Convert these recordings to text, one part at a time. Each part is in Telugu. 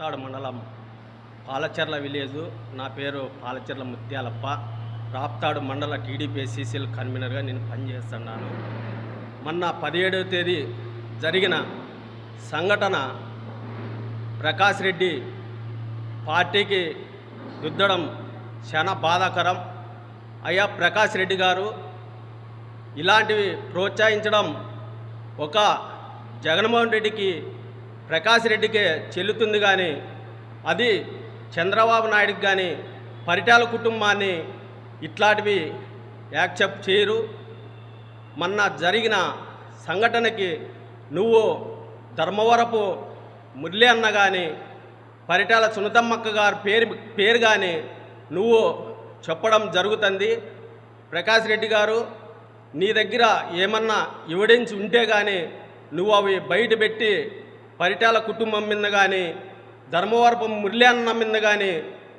తాడు మండలం పాలచెర్ల విలేజు. నా పేరు పాలచెర్ల ముత్యాలప్ప. రాప్తాడు మండల టీడీపీ సీసీఎల్ కన్వీనర్గా నేను పనిచేస్తున్నాను. మొన్న పదిహేడవ తేదీ జరిగిన సంఘటన ప్రకాష్ రెడ్డి పార్టీకి రుద్దడం చాలా బాధాకరం. అయ్యా ప్రకాష్ రెడ్డి గారు ఇలాంటివి ప్రోత్సహించడం ఒక జగన్మోహన్ రెడ్డికి ప్రకాష్ రెడ్డికే చెల్లుతుంది కానీ అది చంద్రబాబు నాయుడుకి కానీ పరిటాల కుటుంబాన్ని ఇట్లాంటివి యాక్సెప్ట్ చేయరు. మొన్న జరిగిన సంఘటనకి నువ్వు ధర్మవరపు మురళి అన్న కానీ పరిటాల సునతమ్మక్క గారి పేరు పేరు కానీ నువ్వు చెప్పడం జరుగుతుంది. ప్రకాష్ రెడ్డి గారు నీ దగ్గర ఏమన్నా ఎవిడెన్స్ ఉంటే కానీ నువ్వు అవి బయట పెట్టి పరిటాల కుటుంబం మీద కానీ ధర్మవరపు మురళి మీద కానీ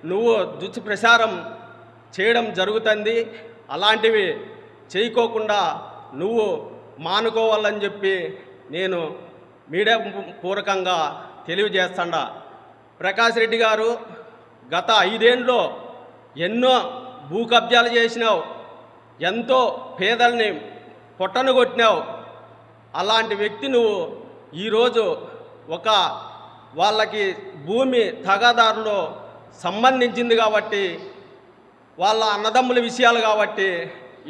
నువ్వు దుష్ప్రచారం చేయడం జరుగుతుంది. అలాంటివి చేయకోకుండా నువ్వు మానుకోవాలని చెప్పి నేను మీడియా పూర్వకంగా తెలియజేస్తాడా. ప్రకాష్ రెడ్డి గారు గత ఐదేండ్లో ఎన్నో భూ కబ్జాలు చేసినావు ఎంతో పేదల్ని పొట్టను కొట్టినావు. అలాంటి వ్యక్తి నువ్వు ఈరోజు ఒక వాళ్ళకి భూమి తగాదారులో సంబంధించింది కాబట్టి వాళ్ళ అన్నదమ్ముల విషయాలు కాబట్టి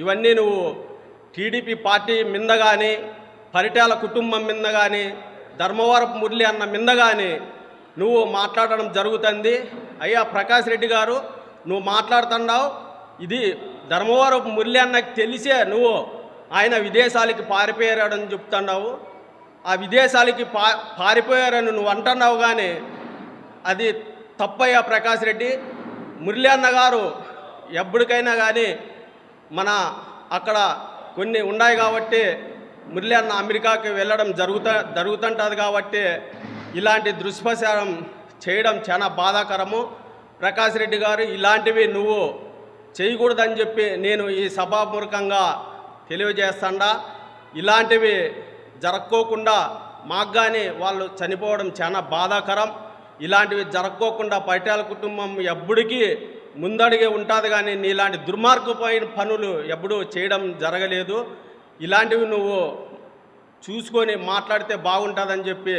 ఇవన్నీ నువ్వు టీడీపీ పార్టీ మింద కానీ పరిటాల కుటుంబం మింద కానీ ధర్మవరపు మురళి అన్న మింద కానీ నువ్వు మాట్లాడడం జరుగుతుంది. అయ్యా ప్రకాష్ రెడ్డి గారు నువ్వు మాట్లాడుతున్నావు. ఇది ధర్మవరపు మురళి అన్నకు తెలిసే నువ్వు ఆయన విదేశాలకి పారిపోయాడని చెప్తున్నావు. ఆ విదేశాలకి పా పారిపోయారని నువ్వు అంటున్నావు కానీ అది తప్పయ్యా ప్రకాష్ రెడ్డి. మురళి అన్న గారు ఎప్పటికైనా కానీ మన అక్కడ కొన్ని ఉన్నాయి కాబట్టి మురళి అన్న అమెరికాకి వెళ్ళడం జరుగుతా జరుగుతుంటుంది కాబట్టి ఇలాంటి దుష్ప్రచారం చేయడం చాలా బాధాకరము. ప్రకాష్ రెడ్డి గారు ఇలాంటివి నువ్వు చేయకూడదని చెప్పి నేను ఈ సభాపూర్వకంగా తెలియజేస్తాడా. ఇలాంటివి జరక్కోకుండా మాకు కానీ వాళ్ళు చనిపోవడం చాలా బాధాకరం. ఇలాంటివి జరక్కోకుండా పైటాల కుటుంబం ఎప్పటికీ ముందడిగే ఉంటుంది కానీ నీలాంటి దుర్మార్గమైన పనులు ఎప్పుడూ చేయడం జరగలేదు. ఇలాంటివి నువ్వు చూసుకొని మాట్లాడితే బాగుంటుందని చెప్పి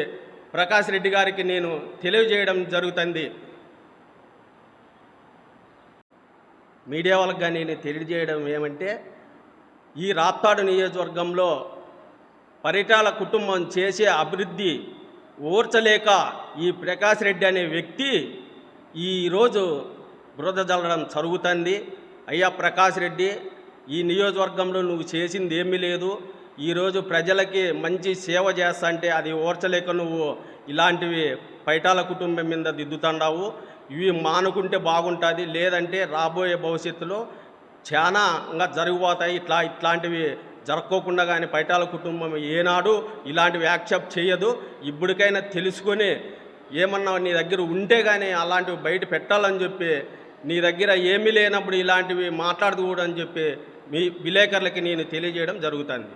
ప్రకాష్ రెడ్డి గారికి నేను తెలియజేయడం జరుగుతుంది. మీడియా వాళ్ళకి కానీ నేను తెలియజేయడం ఏమంటే ఈ రాప్తాడు నియోజకవర్గంలో పరిటాల కుటుంబం చేసే అభివృద్ధి ఓర్చలేక ఈ ప్రకాష్ రెడ్డి అనే వ్యక్తి ఈరోజు బురద జల్లడం జరుగుతుంది. అయ్యా ప్రకాష్ రెడ్డి ఈ నియోజకవర్గంలో నువ్వు చేసింది ఏమీ లేదు. ఈరోజు ప్రజలకి మంచి సేవ చేస్తా అంటే అది ఓర్చలేక నువ్వు ఇలాంటివి పైటాల కుటుంబం మీద దిద్దుతున్నావు ఇవి మానుకుంటే బాగుంటుంది. లేదంటే రాబోయే భవిష్యత్తులో చాలా ఇంకా జరిగిపోతాయి ఇట్లా ఇట్లాంటివి జరక్కోకుండా కానీ పైటాల కుటుంబం ఏనాడు ఇలాంటివి యాక్సెప్ట్ చేయదు. ఇప్పటికైనా తెలుసుకొని ఏమన్నా నీ దగ్గర ఉంటే కానీ అలాంటివి బయట పెట్టాలని చెప్పి నీ దగ్గర ఏమీ లేనప్పుడు ఇలాంటివి మాట్లాడకూడదని చెప్పి మీ విలేకరులకి నేను తెలియజేయడం జరుగుతుంది.